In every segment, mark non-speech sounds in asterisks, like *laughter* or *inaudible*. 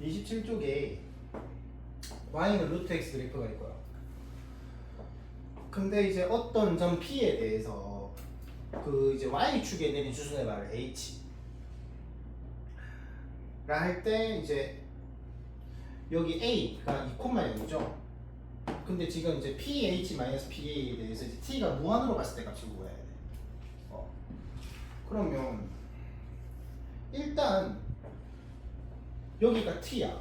27쪽에 y는 루트 x 그래프가 있고요. 근데 이제 어떤 점 p에 대해서 그 이제 y축에 내린 수순의 말을 h 라 할 때 이제 여기 a가 2,0이죠. 근데 지금 이제 ph-pa에 대해서 이제 t가 무한으로 갔을 때 값을 구해야 돼. 어. 그러면 일단 여기가 t야.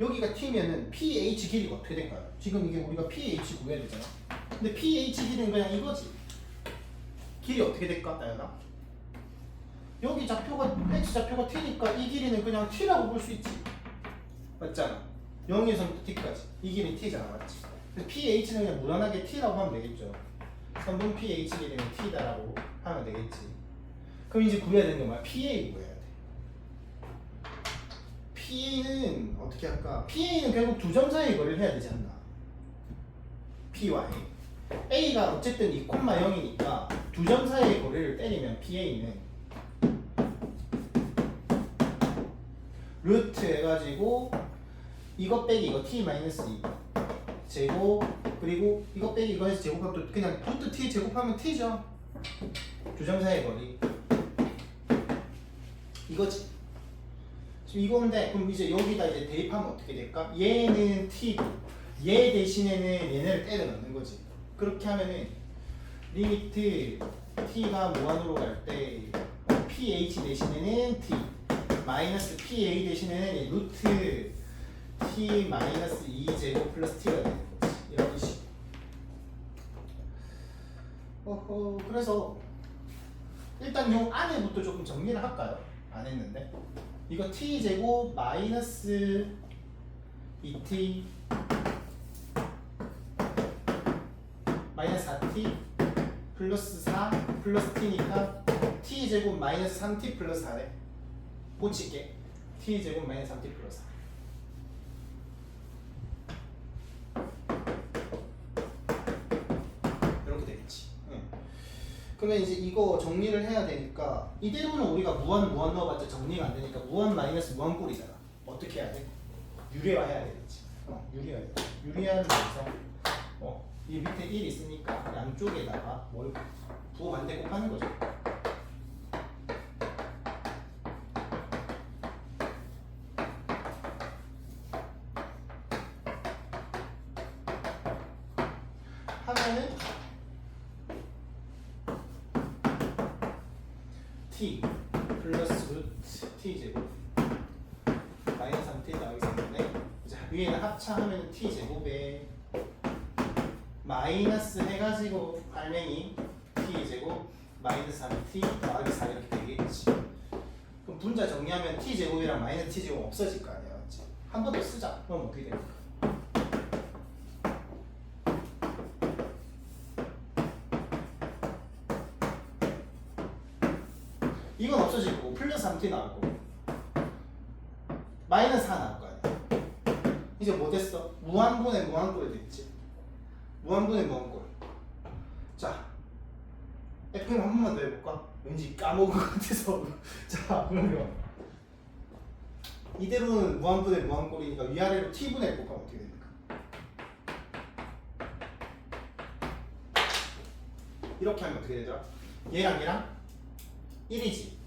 여기가 t면은 ph 길이가 어떻게 될까요? 지금 이게 우리가 ph 구해야 되잖아. 근데 ph 길이는 그냥 이거지. 길이 어떻게 될까, 나연아? 여기 좌표가 x 좌표가 t니까 이 길이는 그냥 t라고 볼 수 있지. 맞잖아. 0에서부터 t까지 이 길이 t잖아, 맞지? ph는 그냥 무난하게 t라고 하면 되겠죠. 선분 ph 길이는 t다라고 하면 되겠지. 그럼 이제 구해야 되는 게 뭐야? PA 구해야 돼. PA는 어떻게 할까? PA는 결국 두 점 사이의 거리를 해야 되지 않나? P와 A. A가 어쨌든 2,0이니까 두 점 사이의 거리를 때리면 PA는 루트 해가지고 이거 빼기 이거 t 마이너스 2 제곱 그리고 이거 빼기 이거 해서 제곱하면 또 그냥 루트 t 제곱하면 t죠. 두 점 사이의 거리. 이거지. 지금 이건데 그럼 이제 여기다 이제 대입하면 어떻게 될까? 얘는 t고 얘 대신에는 얘네를 때려 넣는 거지. 그렇게 하면은 리미트 t가 무한으로 갈 때 ph 대신에는 t 마이너스 pa 대신에는 이 루트 t 마이너스 2 제곱 플러스 t가 되는 거지. 이런 식. 어허 그래서 일단 요 안에부터 조금 정리를 할까요? 안 했는데 이거 t 제곱 마이너스 2t 마이너스 4t 플러스 4 플러스 t니까 t 제곱 마이너스 3t 플러스 4래 고칠게. T 제곱 마이너스 3t 플러스 4 이렇게 되겠지 응. 그러면 이제 이거 정리를 해야 되니까 이대로는 우리가 무한 무한 넣어봤자 정리가 안 되니까 무한 마이너스 무한 꼴이잖아. 어떻게 해야 돼? 유리화 해야 되겠지. 어, 유리화 유리화를 위해서 어, 이 밑에 1 있으니까 양쪽에다가 뭘 부호 반대 곱하는 거죠. 하면은 t 플러스 루트 t 제곱 마이너스 3t 나오기 때문에 이제 위에는 합차하면 t 제곱에 마이너스 해가지고 알맹이 t 제곱 마이너스 3t 더하기 4 이렇게 되겠지 그럼 분자 정리하면 t 제곱이랑 마이너스 t 제곱 없어질 거 아니야 맞지? 한 번 더 쓰자 그럼 어떻게 될까? 이건 없어질 거고 플러스 3t 나올 거고 마이너스 4 나올 거 아니야 이제 뭐 됐어? 무한분의 무한꼴이 됐지 무한분의 무한꼴 자 FM 한 번만 더 해볼까? 왠지 까먹은 것 같아서 *laughs* 자 그러면 이대로는 무한분의 무한꼴이니까 위아래로 t분의 곱하면 어떻게 됩니까? 이렇게 하면 어떻게 되더라? 얘랑 얘랑 1이지.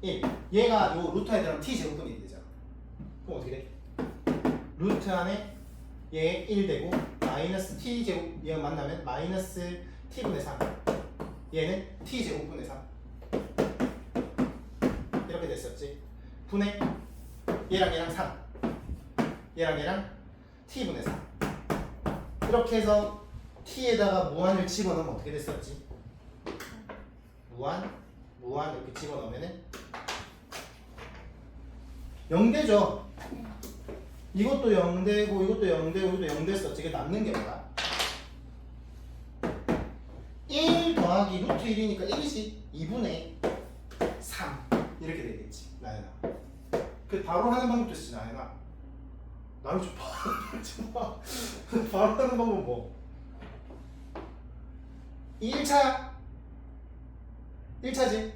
1 얘가 요 루트 안에 들어가면 t 제곱분이 되잖아 그럼 어떻게 돼? 루트 안에 얘 1 되고 마이너스 t 제곱 얘가 만나면 마이너스 t분의 3 얘는 t 제곱분의 3 이렇게 됐었지. 분의 얘랑 얘랑 3 얘랑 얘랑 t분의 3 이렇게 해서 t에다가 무한을 집어넣으면 어떻게 됐었지? 무한, 무한 이렇게 집어넣으면은? 0되죠? 이것도 0되고 이것도 0되고 이것도 0 됐었지 이게 남는 게 뭐야? 1 더하기 루트 1이니까 1이지. 2분의 3 이렇게 되겠지 나연아. 그 바로 하는 방법도 있지 나연아. 나를 좀 하지 마 바로 하는 방법 뭐? 1차 1차지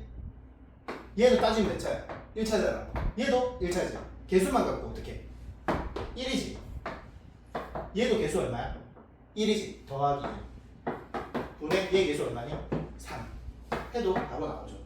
얘도 따지면 몇 차야? 1차잖아. 얘도 1차지. 개수만 갖고 어떻게? 1이지. 얘도 개수 얼마야? 1이지. 더하기 1. 분의 얘 개수 얼마니? 3. 해도 답은 나오죠.